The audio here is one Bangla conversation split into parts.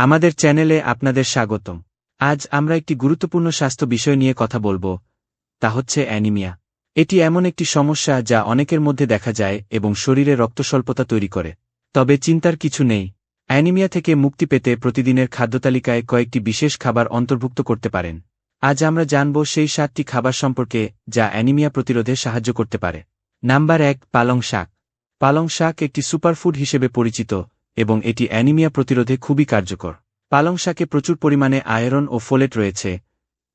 আমাদের চ্যানেলে আপনাদের স্বাগতম। আজ আমরা একটি গুরুত্বপূর্ণ স্বাস্থ্য বিষয় নিয়ে কথা বলব, তা হচ্ছে অ্যানিমিয়া। এটি এমন একটি সমস্যা যা অনেকের মধ্যে দেখা যায় এবং শরীরে রক্তস্বল্পতা তৈরি করে। তবে চিন্তার কিছু নেই, অ্যানিমিয়া থেকে মুক্তি পেতে প্রতিদিনের খাদ্যতালিকায় কয়েকটি বিশেষ খাবার অন্তর্ভুক্ত করতে পারেন। আজ আমরা জানব সেই সাতটি খাবার সম্পর্কে যা অ্যানিমিয়া প্রতিরোধে সাহায্য করতে পারে। নাম্বার এক, পালং শাক। পালং শাক একটি সুপারফুড হিসেবে পরিচিত এবং এটি অ্যানিমিয়া প্রতিরোধে খুবই কার্যকর। পালং শাকে প্রচুর পরিমাণে আয়রন ও ফোলেট রয়েছে,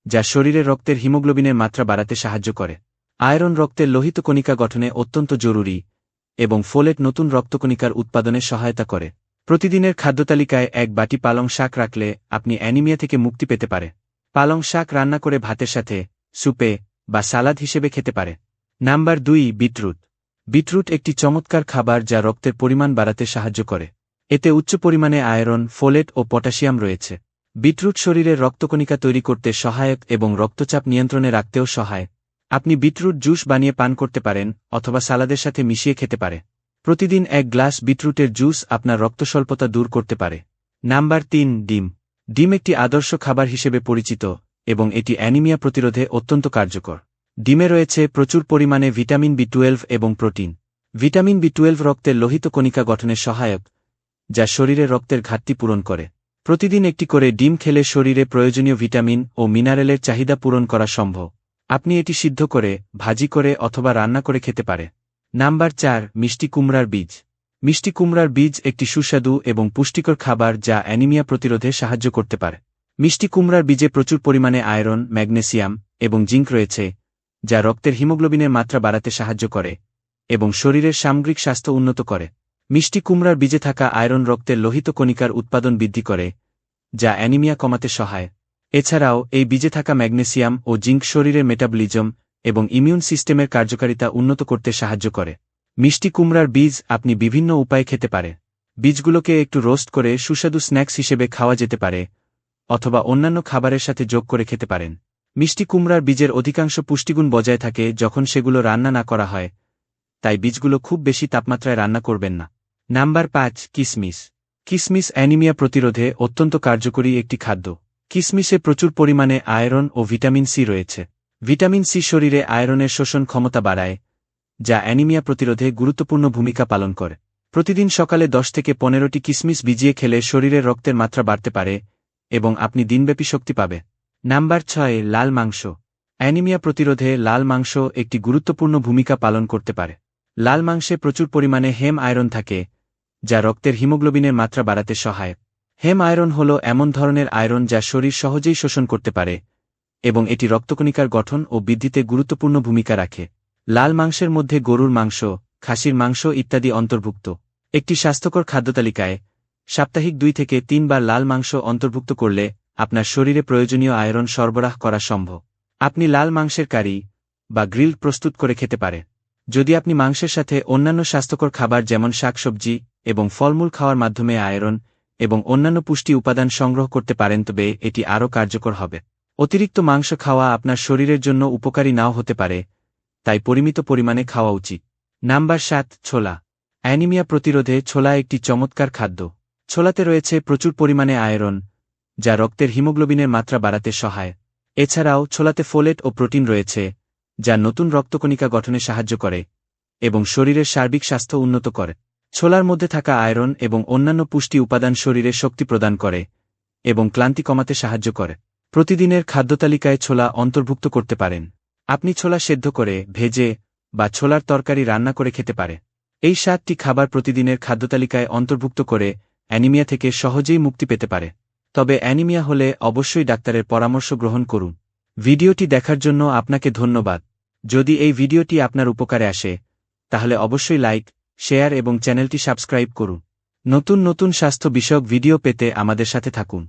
যা শরীরে রক্তের হিমোগ্লোবিনের মাত্রা বাড়াতে সাহায্য করে। আয়রন রক্তের লোহিত কণিকা গঠনে অত্যন্ত জরুরি এবং ফোলেট নতুন রক্তকণিকার উৎপাদনে সহায়তা করে। প্রতিদিনের খাদ্যতালিকায় এক বাটি পালং শাক রাখলে আপনি অ্যানিমিয়া থেকে মুক্তি পেতে পারে। পালং শাক রান্না করে ভাতের সাথে, সুপে বা সালাদ হিসেবে খেতে পারে। নাম্বার দুই, বিটরুট। বিটরুট একটি চমৎকার খাবার যা রক্তের পরিমাণ বাড়াতে সাহায্য করে। এতে উচ্চ পরিমাণে আয়রন, ফোলেট ও পটাশিয়াম রয়েছে। বিটরুট শরীরের রক্তকণিকা তৈরি করতে সহায়ক এবং রক্তচাপ নিয়ন্ত্রণে রাখতেও সহায়। আপনি বিটরুট জুস বানিয়ে পান করতে পারেন অথবা সালাদের সাথে মিশিয়ে খেতে পারে। প্রতিদিন এক গ্লাস বিটরুটের জুস আপনার রক্তস্বল্পতা দূর করতে পারে। নাম্বার তিন, ডিম। ডিম একটি আদর্শ খাবার হিসেবে পরিচিত এবং এটি অ্যানিমিয়া প্রতিরোধে অত্যন্ত কার্যকর। ডিমে রয়েছে প্রচুর পরিমাণে ভিটামিন বি টুয়েলভ এবং প্রোটিন। ভিটামিন বি টুয়েলভ রক্তের লোহিত কণিকা গঠনে সহায়ক যা শরীরে রক্তের ঘাটতি পূরণ করে। প্রতিদিন একটি করে ডিম খেলে শরীরে প্রয়োজনীয় ভিটামিন ও মিনারেলের চাহিদা পূরণ করা সম্ভব। আপনি এটি সিদ্ধ করে, ভাজি করে অথবা রান্না করে খেতে পারে। নাম্বার চার, মিষ্টি কুমড়ার বীজ। মিষ্টি কুমড়ার বীজ একটি সুস্বাদু এবং পুষ্টিকর খাবার যা অ্যানিমিয়া প্রতিরোধে সাহায্য করতে পারে। মিষ্টি কুমড়ার বীজে প্রচুর পরিমাণে আয়রন, ম্যাগনেসিয়াম এবং জিঙ্ক রয়েছে, যা রক্তের হিমোগ্লোবিনের মাত্রা বাড়াতে সাহায্য করে এবং শরীরের সামগ্রিক স্বাস্থ্য উন্নত করে। মিষ্টি কুমড়ার বীজে থাকা আয়রন রক্তের লোহিত কণিকার উৎপাদন বৃদ্ধি করে, যা অ্যানিমিয়া কমাতে সহায়। এছাড়াও, এই বীজে থাকা ম্যাগনেসিয়াম ও জিঙ্ক শরীরের মেটাবলিজম এবং ইমিউন সিস্টেমের কার্যকারিতা উন্নত করতে সাহায্য করে। মিষ্টি কুমড়ার বীজ আপনি বিভিন্ন উপায়ে খেতে পারে। বীজগুলোকে একটু রোস্ট করে সুস্বাদু স্ন্যাক্স হিসেবে খাওয়া যেতে পারে, অথবা অন্যান্য খাবারের সাথে যোগ করে খেতে পারেন। মিষ্টি কুমড়ার বীজের অধিকাংশ পুষ্টিগুণ বজায় থাকে যখন সেগুলো রান্না না করা হয়, তাই বীজগুলো খুব বেশি তাপমাত্রায় রান্না করবেন না। নাম্বার পাঁচ, কিসমিস। কিসমিস অ্যানিমিয়া প্রতিরোধে অত্যন্ত কার্যকরী একটি খাদ্য। কিসমিসে প্রচুর পরিমাণে আয়রন ও ভিটামিন সি রয়েছে। ভিটামিন সি শরীরে আয়রনের শোষণ ক্ষমতা বাড়ায়, যা অ্যানিমিয়া প্রতিরোধে গুরুত্বপূর্ণ ভূমিকা পালন করে। প্রতিদিন সকালে দশ থেকে পনেরোটি কিসমিস ভিজিয়ে খেলে শরীরের রক্তের মাত্রা বাড়তে পারে এবং আপনি দিনব্যাপী শক্তি পাবে। নাম্বার ছয়, লাল মাংস। অ্যানিমিয়া প্রতিরোধে লাল মাংস একটি গুরুত্বপূর্ণ ভূমিকা পালন করতে পারে। লাল মাংসে প্রচুর পরিমাণে হেম আয়রন থাকে যা রক্তের হিমোগ্লোবিনের মাত্রা বাড়াতে সহায়ক। হেম আয়রন হল এমন ধরনের আয়রন যা শরীর সহজেই শোষণ করতে পারে এবং এটি রক্তকণিকার গঠন ও বৃদ্ধিতে গুরুত্বপূর্ণ ভূমিকা রাখে। লাল মাংসের মধ্যে গরুর মাংস, খাসির মাংস ইত্যাদি অন্তর্ভুক্ত। একটি স্বাস্থ্যকর খাদ্যতালিকায় সাপ্তাহিক দুই থেকে তিনবার লাল মাংস অন্তর্ভুক্ত করলে আপনার শরীরে প্রয়োজনীয় আয়রন সরবরাহ করা সম্ভব। আপনি লাল মাংসের কারি বা গ্রিল প্রস্তুত করে খেতে পারে। যদি আপনি মাংসের সাথে অন্যান্য স্বাস্থ্যকর খাবার যেমন শাকসবজি এবং ফলমূল খাওয়ার মাধ্যমে আয়রন এবং অন্যান্য পুষ্টি উপাদান সংগ্রহ করতে পারেন, তবে এটি আরও কার্যকর হবে। অতিরিক্ত মাংস খাওয়া আপনার শরীরের জন্য উপকারী নাও হতে পারে, তাই পরিমিত পরিমাণে খাওয়া উচিত। নাম্বার সাত, ছোলা। অ্যানিমিয়া প্রতিরোধে ছোলা একটি চমৎকার খাদ্য। ছোলাতে রয়েছে প্রচুর পরিমাণে আয়রন, যা রক্তের হিমোগ্লোবিনের মাত্রা বাড়াতে সহায়। এছাড়াও ছোলাতে ফোলেট ও প্রোটিন রয়েছে, যা নতুন রক্তকণিকা গঠনে সাহায্য করে এবং শরীরের সার্বিক স্বাস্থ্য উন্নত করে। ছোলার মধ্যে থাকা আয়রন এবং অন্যান্য পুষ্টি উপাদান শরীরে শক্তি প্রদান করে এবং ক্লান্তি কমাতে সাহায্য করে। প্রতিদিনের খাদ্যতালিকায় ছোলা অন্তর্ভুক্ত করতে পারেন। আপনি ছোলা সেদ্ধ করে, ভেজে বা ছোলার তরকারি রান্না করে খেতে পারে। এই সাতটি খাবার প্রতিদিনের খাদ্যতালিকায় অন্তর্ভুক্ত করে অ্যানিমিয়া থেকে সহজেই মুক্তি পেতে পারে। তবে অ্যানিমিয়া হলে অবশ্যই ডাক্তারের পরামর্শ গ্রহণ করুন। ভিডিওটি দেখার জন্য আপনাকে ধন্যবাদ। যদি এই ভিডিওটি আপনার উপকারে আসে, তাহলে অবশ্যই লাইক শেয়ার এবং চ্যানেলটি সাবস্ক্রাইব করুন। নতুন নতুন স্বাস্থ্য বিষয়ক ভিডিও পেতে আমাদের সাথে থাকুন।